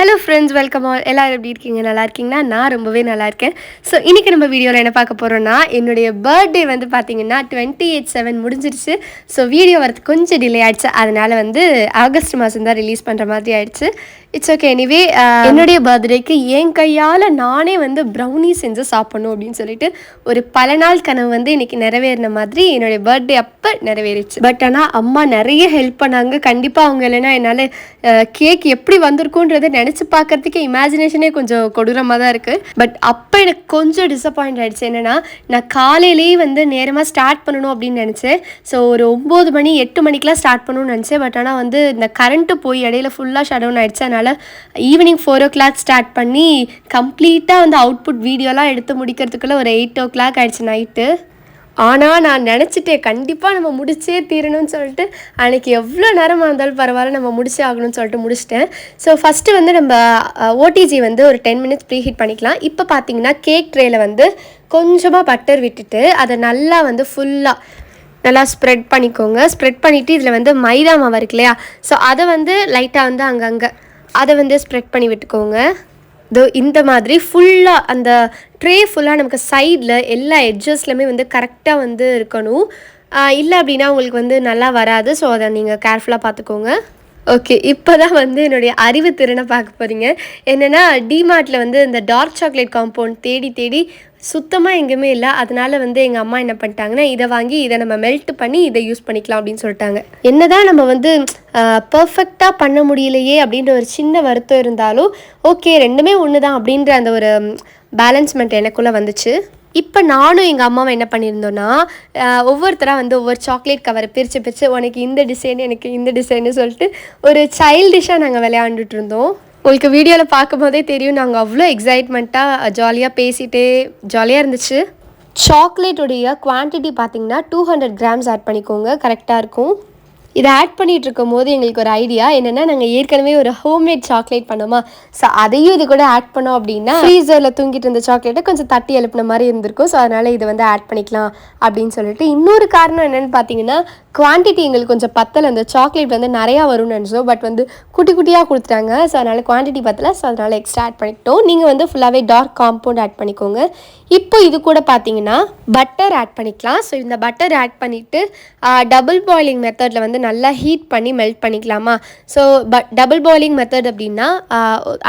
Hello friends welcome all எல்லோரும் எப்படி இருக்கீங்க? நல்லா இருக்கீங்கன்னா நான் ரொம்பவே நல்லா இருக்கேன். ஸோ இன்றைக்கி நம்ம வீடியோவில் என்ன பார்க்க போகிறோம்னா என்னுடைய பர்த்டே வந்து பார்த்தீங்கன்னா டுவெண்ட்டி எயிட் செவன் முடிஞ்சிருச்சு. ஸோ வீடியோ வரது கொஞ்சம் டிலே ஆயிடுச்சு. அதனால் வந்து ஆகஸ்ட் மாதம் தான் ரிலீஸ் பண்ணுற மாதிரி ஆயிடுச்சு. இட்ஸ் ஓகே எனிவே என்னுடைய பர்த்டேக்கு என் கையால் நானே வந்து ப்ரௌனி செஞ்சு சாப்பிட்ணும் அப்படின்னு சொல்லிட்டு ஒரு பல நாள் கனவு வந்து இன்னைக்கு நிறைவேறின மாதிரி என்னுடைய பர்த்டே அப்போ நிறைவேறிச்சு. பட் ஆனால் அம்மா நிறைய ஹெல்ப் பண்ணாங்க. கண்டிப்பாக அவங்க இல்லைன்னா என்னால் கேக் எப்படி வந்திருக்குன்றதை நினச்சி பார்க்கறதுக்கே இமேஜினேஷனே கொஞ்சம் கொடூரமாக தான் இருக்குது பட் அப்போ எனக்கு கொஞ்சம் டிசப்பாயிண்ட் ஆகிடுச்சு என்னென்னா நான் காலையிலேயே வந்து நேரமாக ஸ்டார்ட் பண்ணணும் அப்படின்னு நினச்சேன். ஸோ ஒரு ஒம்பது மணி எட்டு மணிக்கெலாம் ஸ்டார்ட் பண்ணணும்னு நினச்சேன். பட் ஆனால் வந்து இந்த கரண்ட்டு போய் இடையில ஃபுல்லாக ஷட் டவுன் ஆயிடுச்சு. அதனால் அதனால் evening four o'clock start பண்ணி கம்ப்ளீட்டாக வந்து அவுட்புட் வீடியோலாம் எடுத்து முடிக்கிறதுக்குள்ளே ஒரு எயிட் ஓ கிளாக் ஆகிடுச்சு நைட்டு ஆனால் நான் நினச்சிட்டேன் கண்டிப்பாக நம்ம முடிச்சே தீரணும்னு சொல்லிட்டு அன்றைக்கி எவ்வளோ நேரமாக இருந்தாலும் பரவாயில்ல நம்ம முடிச்சே ஆகணும்னு சொல்லிட்டு முடிச்சிட்டேன். ஸோ ஃபஸ்ட்டு வந்து நம்ம ஓடிஜி வந்து ஒரு டென் மினிட்ஸ் ப்ரீ ஹீட் பண்ணிக்கலாம். இப்போ பார்த்தீங்கன்னா கேக் ட்ரேயில் வந்து கொஞ்சமாக பட்டர் விட்டுட்டு அதை நல்லா வந்து ஃபுல்லாக நல்லா ஸ்ப்ரெட் பண்ணிக்கோங்க. ஸ்ப்ரெட் பண்ணிவிட்டு இதில் வந்து மைதா மாவு இருக்கு இல்லையா? ஸோ அதை வந்து லைட்டாக வந்து அங்கங்கே அதை வந்து ஸ்ப்ரெட் பண்ணி விட்டுக்கோங்க. இதோ இந்த மாதிரி ஃபுல்லாக அந்த ட்ரே ஃபுல்லாக நமக்கு சைடில் எல்லா எட்ஜஸ்லையுமே வந்து கரெக்டாக வந்து இருக்கணும். இல்லை அப்படின்னா உங்களுக்கு வந்து நல்லா வராது. ஸோ அதை நீங்கள் கேர்ஃபுல்லாக பார்த்துக்கோங்க. ஓகே இப்போ தான் வந்து என்னுடைய அறிவு திறனை பார்க்க போகிறீங்க என்னென்னா டிமார்ட்டில் வந்து இந்த டார்க் சாக்லேட் காம்பவுண்ட் தேடி தேடி சுத்தமாக எங்கேயுமே இல்லை. அதனால வந்து எங்கள் அம்மா என்ன பண்ணிட்டாங்கன்னா இதை வாங்கி இதை நம்ம மெல்ட் பண்ணி இதை யூஸ் பண்ணிக்கலாம் அப்படின்னு சொல்லிட்டாங்க. என்னதான் நம்ம வந்து பர்ஃபெக்டாக பண்ண முடியலையே அப்படின்ற ஒரு சின்ன வருத்தம் இருந்தாலும் ஓகே ரெண்டுமே ஒன்று தான் அப்படின்ற அந்த ஒரு பேலன்ஸ்மெண்ட் எனக்குள்ளே வந்துச்சு. இப்போ நானும் எங்கள் அம்மாவை என்ன பண்ணியிருந்தோன்னா ஒவ்வொருத்தராக வந்து ஒவ்வொரு சாக்லேட் கவரை பிரித்து பிரித்து உனக்கு இந்த டிசைன் எனக்கு இந்த டிசைன்னு சொல்லிட்டு ஒரு சைல்டிஷாக நாங்கள் விளையாண்டுட்டு இருந்தோம். உங்களுக்கு வீடியோவில் பார்க்கும்போதே தெரியும் நாங்கள் அவ்வளோ எக்ஸைட்மெண்ட்டாக ஜாலியாக பேசிகிட்டே ஜாலியாக இருந்துச்சு. சாக்லேட்டுடைய குவான்டிட்டி பார்த்தீங்கன்னா டூ ஹண்ட்ரட் கிராம்ஸ் ஆட் பண்ணிக்கோங்க கரெக்டாக இருக்கும். இதை ஆட் பண்ணிகிட்டு இருக்கும் போது எங்களுக்கு ஒரு ஐடியா என்னென்னா நாங்கள் ஏற்கனவே ஒரு ஹோம்மேட் சாக்லேட் பண்ணோமா? ஸோ அதையும் இது கூட ஆட் பண்ணோம் அப்படின்னா ஃப்ரீசரில் தூங்கிட்டு இருந்த சாக்லேட்டை கொஞ்சம் தட்டி எழுப்பின மாதிரி இருந்திருக்கும். ஸோ அதனால் இதை வந்து ஆட் பண்ணிக்கலாம் அப்படின்னு சொல்லிட்டு இன்னொரு காரணம் என்னென்னு பார்த்தீங்கன்னா குவான்டிட்டி எங்களுக்கு கொஞ்சம் பத்தலை. அந்த சாக்லேட் வந்து நிறையா வரும்னு நினச்சோம். பட் வந்து குட்டி குட்டியாக கொடுத்துட்டாங்க. ஸோ அதனால் குவான்டிட்டி பத்தலை. ஸோ அதனால் எக்ஸ்ட்ரா ஆட் பண்ணிக்கிட்டோம். நீங்கள் வந்து ஃபுல்லாகவே டார்க் காம்பவுண்ட் ஆட் பண்ணிக்கோங்க. இப்போ இது கூட பார்த்தீங்கன்னா பட்டர் ஆட் பண்ணிக்கலாம். ஸோ இந்த பட்டர் ஆட் பண்ணிவிட்டு டபுள் பாயிலிங் மெத்தடில் வந்து நல்லா ஹீட் பண்ணி மெல்ட் பண்ணிக்கலாமா? So but double boiling method அப்படின்னா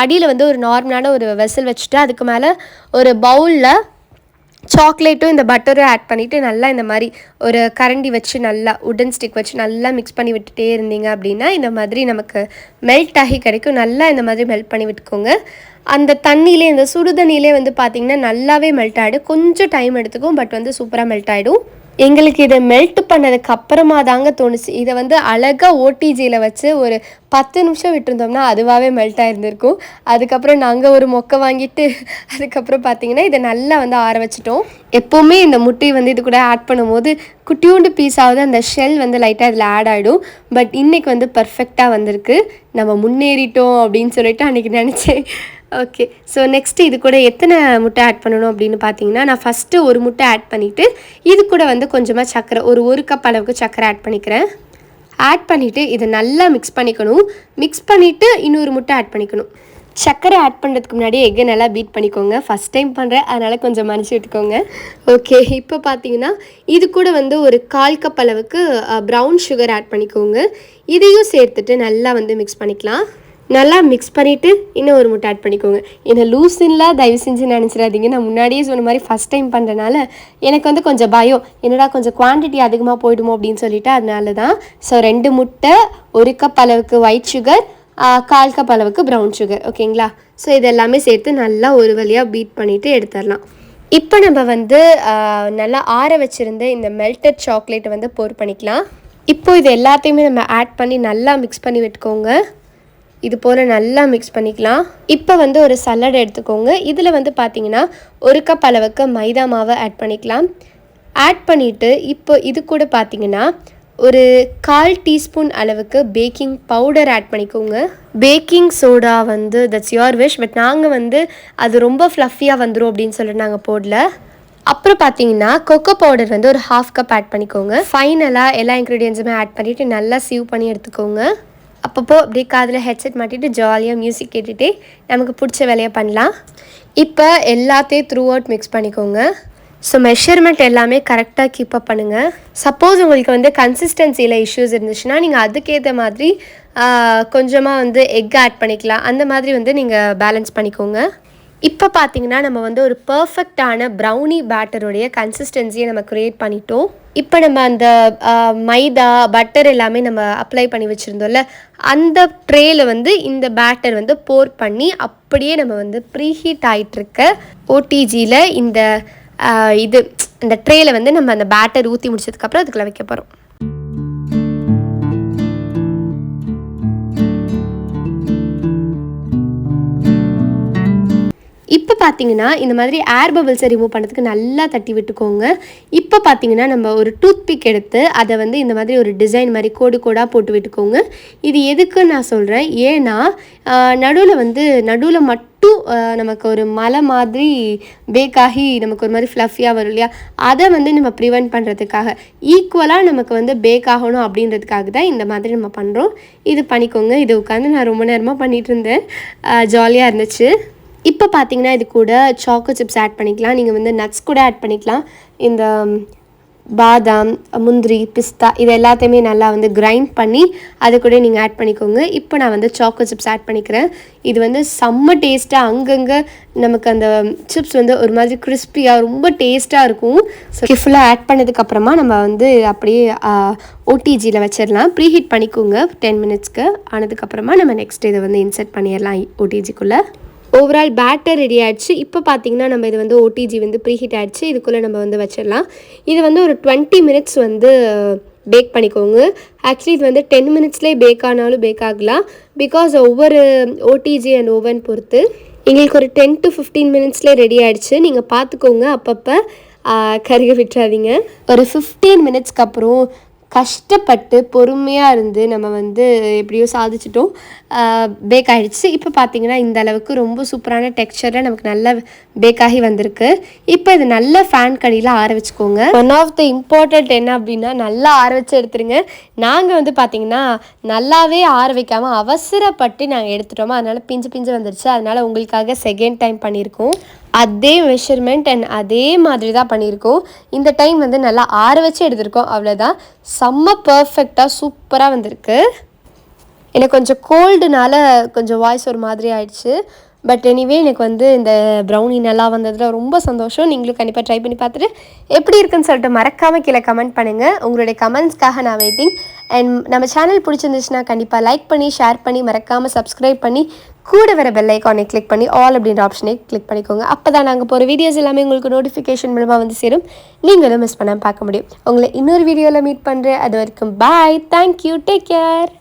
அடியில் வந்து ஒரு நார்மலான ஒரு வெசல் வச்சுட்டு அதுக்கு மேலே ஒரு பவுலில் சாக்லேட்டும் இந்த பட்டரும் ஆட் பண்ணிவிட்டு நல்லா இந்த மாதிரி ஒரு கரண்டி வச்சு நல்லா உடன் ஸ்டிக் வச்சு நல்லா மிக்ஸ் பண்ணி விட்டுட்டே இருந்தீங்க அப்படின்னா இந்த மாதிரி நமக்கு மெல்ட் ஆகி கிடைக்கும். நல்லா இந்த மாதிரி மெல்ட் பண்ணி விட்டுக்கோங்க. அந்த தண்ணியிலே இந்த சுடு தண்ணியிலே வந்து பார்த்திங்கன்னா நல்லாவே மெல்ட் ஆகிடும் கொஞ்சம் டைம் எடுத்துக்கும் பட் வந்து சூப்பராக மெல்ட் ஆகிடும் எங்களுக்கு இதை மெல்ட் பண்ணதுக்கு அப்புறமா தாங்க தோணுச்சு. இதை வந்து அழகாக ஓடிஜியில் வச்சு ஒரு பத்து நிமிஷம் விட்டுருந்தோம்னா அதுவாகவே மெல்ட் ஆகிருந்திருக்கும் அதுக்கப்புறம் நாங்கள் ஒரு மொக்கை வாங்கிட்டு அதுக்கப்புறம் பார்த்தீங்கன்னா இதை நல்லா வந்து ஆற வச்சிட்டோம். எப்போவுமே இந்த முட்டையை வந்து இது கூட ஆட் பண்ணும்போது குட்டியூண்டு பீஸாவது அந்த ஷெல் வந்து லைட்டாக இதில் ஆட் ஆகிடும் பட் இன்றைக்கி வந்து பர்ஃபெக்டாக வந்திருக்கு. நம்ம முன்னேறிட்டோம் அப்படின்னு சொல்லிட்டு அன்றைக்கி நினச்சேன். ஓகே ஸோ நெக்ஸ்ட்டு இது கூட எத்தனை முட்டை ஆட் பண்ணணும் அப்படின்னு பார்த்தீங்கன்னா நான் ஃபஸ்ட்டு ஒரு முட்டை ஆட் பண்ணிவிட்டு இது கூட வந்து கொஞ்சமாக சர்க்கரை ஒரு ஒரு கப் அளவுக்கு சர்க்கரை ஆட் பண்ணிக்கிறேன். ஆட் பண்ணிவிட்டு இதை நல்லா மிக்ஸ் பண்ணிக்கணும். மிக்ஸ் பண்ணிவிட்டு இன்னொரு முட்டை ஆட் பண்ணிக்கணும். சர்க்கரை ஆட் பண்ணுறதுக்கு முன்னாடி எக்கை நல்லா பீட் பண்ணிக்கோங்க. ஃபஸ்ட் டைம் பண்ணுறேன் அதனால் கொஞ்சம் மன்னிச்சு விட்டுக்கோங்க. ஓகே இப்போ பார்த்தீங்கன்னா இது கூட வந்து ஒரு கால் கப் அளவுக்கு ப்ரௌன் சுகர் ஆட் பண்ணிக்கோங்க. இதையும் சேர்த்துட்டு நல்லா வந்து மிக்ஸ் பண்ணிக்கலாம். நல்லா மிக்ஸ் பண்ணிவிட்டு இன்னும் ஒரு முட்டை ஆட் பண்ணிக்கோங்க. என்னை லூஸின்லாம் தயவு செஞ்சு நினச்சிடாதீங்க. நான் முன்னாடியே சொன்ன மாதிரி ஃபஸ்ட் டைம் பண்ணுறனால எனக்கு வந்து கொஞ்சம் பயம். என்னடா கொஞ்சம் குவான்டிட்டி அதிகமாக போயிடுமோ அப்படின்னு சொல்லிட்டு அதனால தான் ஸோ ரெண்டு முட்டை ஒரு கப் அளவுக்கு ஒயிட் சுகர் கால் கப் அளவுக்கு ப்ரௌன் சுகர் ஓகேங்களா ஸோ இது எல்லாமே சேர்த்து நல்லா ஒரு வழியாக பீட் பண்ணிவிட்டு எடுத்துடலாம். இப்போ நம்ம வந்து நல்லா ஆற வச்சுருந்த இந்த மெல்டட் சாக்லேட்டை வந்து போர் பண்ணிக்கலாம். இப்போ இது எல்லாத்தையுமே நம்ம ஆட் பண்ணி நல்லா மிக்ஸ் பண்ணி விட்டுக்கோங்க. இது போல் நல்லா மிக்ஸ் பண்ணிக்கலாம். இப்போ வந்து ஒரு சல்லடை எடுத்துக்கோங்க. இதில் வந்து பார்த்தீங்கன்னா ஒரு கப் அளவுக்கு மைதா மாவை ஆட் பண்ணிக்கலாம். ஆட் பண்ணிவிட்டு இப்போ இது கூட பார்த்தீங்கன்னா ஒரு கால் டீஸ்பூன் அளவுக்கு பேக்கிங் பவுடர் ஆட் பண்ணிக்கோங்க. பேக்கிங் சோடா வந்து தட்ஸ் யுவர் விஷ் பட் நாங்கள் வந்து அது ரொம்ப ஃப்ளஃபியாக வந்துடும் அப்படின்னு சொல்லிட்டு நாங்கள் போடல. அப்புறம் பார்த்தீங்கன்னா கொக்கோ பவுடர் வந்து ஒரு ஹாஃப் கப் ஆட் பண்ணிக்கோங்க. ஃபைனலாக எல்லா இன்க்ரீடியன்ஸுமே ஆட் பண்ணிவிட்டு நல்லா சீவ் பண்ணி எடுத்துக்கோங்க. அப்பப்போ அப்படியே காதில் ஹெட்செட் மாட்டிட்டு ஜாலியாக மியூசிக் கேட்டுகிட்டே நமக்கு பிடிச்ச வேலையை பண்ணலாம். இப்போ எல்லாத்தையும் த்ரூ அவுட் மிக்ஸ் பண்ணிக்கோங்க. ஸோ மெஷர்மெண்ட் எல்லாமே கரெக்டாக கீப் அப் பண்ணுங்கள் சப்போஸ் உங்களுக்கு வந்து கன்சிஸ்டன்சியில் இஷ்யூஸ் இருந்துச்சுன்னா நீங்கள் அதுக்கேற்ற மாதிரி கொஞ்சமாக வந்து எக் ஆட் பண்ணிக்கலாம். அந்த மாதிரி வந்து நீங்கள் பேலன்ஸ் பண்ணிக்கோங்க. இப்போ பார்த்தீங்கன்னா நம்ம வந்து ஒரு பர்ஃபெக்டான ப்ரௌனி பேட்டருடைய கன்சிஸ்டன்சியை நம்ம க்ரியேட் பண்ணிட்டோம். இப்போ நம்ம அந்த மைதா பட்டர் எல்லாமே நம்ம அப்ளை பண்ணி வச்சுருந்தோம்ல அந்த ட்ரேயில் வந்து இந்த பேட்டர் வந்து போர் பண்ணி அப்படியே நம்ம வந்து ப்ரீஹீட் ஆகிட்டுருக்க ஓடிஜியில் இந்த இது இந்த ட்ரேயில் வந்து நம்ம அந்த பேட்டர் ஊற்றி முடிச்சதுக்கப்புறம் அதுக்குள்ளே வைக்க போகிறோம் பார்த்தீங்கன்னா இந்த மாதிரி ஏர் பபிள்ஸை ரிமூவ் பண்ணுறதுக்கு நல்லா தட்டி விட்டுக்கோங்க. இப்போ பார்த்தீங்கன்னா நம்ம ஒரு டூத் பிக் எடுத்து அதை வந்து இந்த மாதிரி ஒரு டிசைன் மாதிரி கோடு கோடாக போட்டு விட்டுக்கோங்க. இது எதுக்குன்னு நான் சொல்கிறேன் ஏன்னா நடுவில் வந்து நடுவில் மட்டும் நமக்கு ஒரு மலை மாதிரி பேக்காகி நமக்கு ஒரு மாதிரி ஃப்ளஃபியாக வரும் இல்லையா? அதை வந்து நம்ம ப்ரிவெண்ட் பண்ணுறதுக்காக ஈக்குவலாக நமக்கு வந்து பேக் ஆகணும் அப்படின்றதுக்காக தான் இந்த மாதிரி நம்ம பண்ணுறோம் இது பண்ணிக்கோங்க. இது உட்காந்து நான் ரொம்ப நேரமாக பண்ணிகிட்டு இருந்தேன். ஜாலியாக இருந்துச்சு. இப்போ பார்த்தீங்கன்னா இது கூட சாக்கோ சிப்ஸ் ஆட் பண்ணிக்கலாம். நீங்கள் வந்து நட்ஸ் கூட ஆட் பண்ணிக்கலாம். இந்த பாதாம் முந்திரி பிஸ்தா இது எல்லாத்தையுமே நல்லா வந்து கிரைண்ட் பண்ணி அது கூட நீங்கள் ஆட் பண்ணிக்கோங்க. இப்போ நான் வந்து சாக்கோ சிப்ஸ் ஆட் பண்ணிக்கிறேன். இது வந்து செம்ம டேஸ்ட்டாக அங்கங்கே நமக்கு அந்த சிப்ஸ் வந்து ஒரு மாதிரி கிறிஸ்பியாக ரொம்ப டேஸ்ட்டாக இருக்கும். ஸோ ஃபுல்லாக ஆட் பண்ணதுக்கப்புறமா நம்ம வந்து அப்படியே ஓடிஜியில் வச்சிடலாம். ப்ரீஹீட் பண்ணிக்கோங்க. டென் மினிட்ஸ்க்கு ஆனதுக்கப்புறமா நம்ம நெக்ஸ்ட் இதை வந்து இன்சர்ட் பண்ணிடலாம். ஓடிஜிக்குள்ளே ஓவரால் பேட்டர் ரெடி ஆகிடுச்சு இப்போ பார்த்தீங்கன்னா நம்ம இது வந்து ஓடிஜி வந்து ப்ரீஹீட் ஆகிடுச்சு இதுக்குள்ளே நம்ம வந்து வச்சிடலாம். இது வந்து ஒரு டுவெண்ட்டி மினிட்ஸ் வந்து பேக் பண்ணிக்கோங்க. ஆக்சுவலி இது வந்து டென் மினிட்ஸ்லேயே பேக் ஆனாலும் பேக் ஆகலாம். பிகாஸ் ஒவ்வொரு ஓடிஜி அண்ட் ஓவன் பொறுத்து எங்களுக்கு ஒரு டென் டு ஃபிஃப்டீன் மினிட்ஸ்லேயே ரெடி ஆகிடுச்சு நீங்கள் பார்த்துக்கோங்க அப்பப்போ கருக விட்டுறாதீங்க. ஒரு ஃபிஃப்டீன் மினிட்ஸ்க்கு அப்புறம் கஷ்டப்பட்டு பொறுமையாக இருந்து நம்ம வந்து எப்படியோ சாதிச்சிட்டோம். பேக் ஆகிடுச்சு இப்போ பார்த்தீங்கன்னா இந்த அளவுக்கு ரொம்ப சூப்பரான டெக்ஸ்சரில் நமக்கு நல்ல பேக் ஆகி வந்திருக்கு. இப்போ இது நல்ல ஃபேன் கடியில் ஆற வச்சுக்கோங்க ஒன் ஆஃப் த இம்பார்ட்டண்ட் என்ன அப்படின்னா நல்லா ஆற வச்சு எடுத்துருங்க. நாங்கள் வந்து பார்த்தீங்கன்னா நல்லாவே ஆற வைக்காமல் அவசரப்பட்டு நாங்கள் எடுத்துட்டோமா? அதனால் பிஞ்சு பிஞ்சு வந்துருச்சு. அதனால் உங்களுக்காக செகண்ட் டைம் பண்ணியிருக்கோம். அதே மெஷர்மெண்ட் அண்ட் அதே மாதிரி தான் பண்ணியிருக்கோம். இந்த டைம் வந்து நல்லா ஆற வச்சு எடுத்திருக்கோம். அவ்வளோதான் செம்ம பர்ஃபெக்டாக சூப்பராக வந்திருக்கு. எனக்கு கொஞ்சம் கோல்டுனால கொஞ்சம் வாய்ஸ் ஒரு மாதிரி ஆயிடுச்சு. பட் எனிவே எனக்கு வந்து இந்த ப்ரௌனி நல்லா வந்ததில் ரொம்ப சந்தோஷம். நீங்களும் கண்டிப்பாக ட்ரை பண்ணி பார்த்துட்டு எப்படி இருக்குன்னு சொல்லிட்டு மறக்காமல் கீழே கமெண்ட் பண்ணுங்கள் உங்களுடைய கமெண்ட்ஸ்க்காக நான் வெயிட்டிங் அண்ட் நம்ம சேனல் பிடிச்சிருந்துச்சுன்னா கண்டிப்பாக லைக் பண்ணி ஷேர் பண்ணி மறக்காமல் சப்ஸ்கிரைப் பண்ணி கூட வர பெல் ஐக்கானை கிளிக் பண்ணி ஆல் அப்படின்ற ஆப்ஷனை கிளிக் பண்ணிக்கோங்க. அப்போ தான் நாங்கள் போகிற வீடியோஸ் எல்லாமே உங்களுக்கு நோட்டிஃபிகேஷன் மூலமாக வந்து சேரும். நீங்களும் மிஸ் பண்ணாமல் பார்க்க முடியும். உங்களை இன்னொரு வீடியோவில் மீட் பண்ணுறேன் அது வரைக்கும் பாய் தேங்க்யூ டேக் கேர்